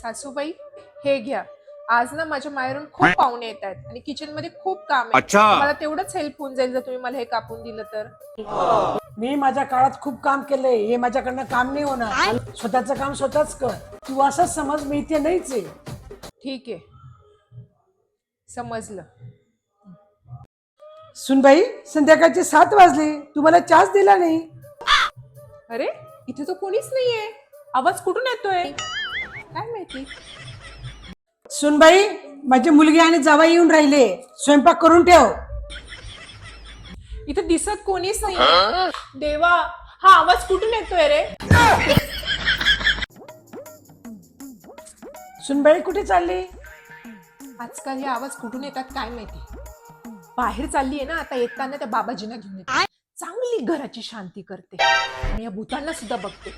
सासूबाई हे घ्या. आज ना माझ्या माहेरून खूप पाहुणे येत आहेत आणि किचनमध्ये खूप काम आहे. अच्छा. मला तेवढंच हेल्प होऊन जाईल जर तुम्ही मला हे कापून दिलं तर. मी माझ्या काळात खूप काम केलंय. हे माझ्याकडनं काम नाही होणार. स्वतःचं काम स्वतःच कर. तू असंच समज मी इथे नाहीच आहे. ठीक आहे. समजलं. सुनबाई संध्याकाळचे सात वाजले. तुम्हाला चहाच दिला नाही. अरे इथे तर कोणीच नाहीये. आवाज कुठून येतोय? सुनबाई माझी मुलगी आणि जावा येऊन राहिले. स्वयंपाक करून ठेव. इथे दिसत कोणीच नाही. देवा हा आवाज कुठून येतोय रे? सुनबाई कुठे चालली? आजकाल हे आवाज कुठून येतात काय माहिती? बाहेर चालली आहे ना आता येताना त्या बाबाजींना घेऊन येते. चांगली घराची शांती करते. आणि या भूतांना सुद्धा बघते.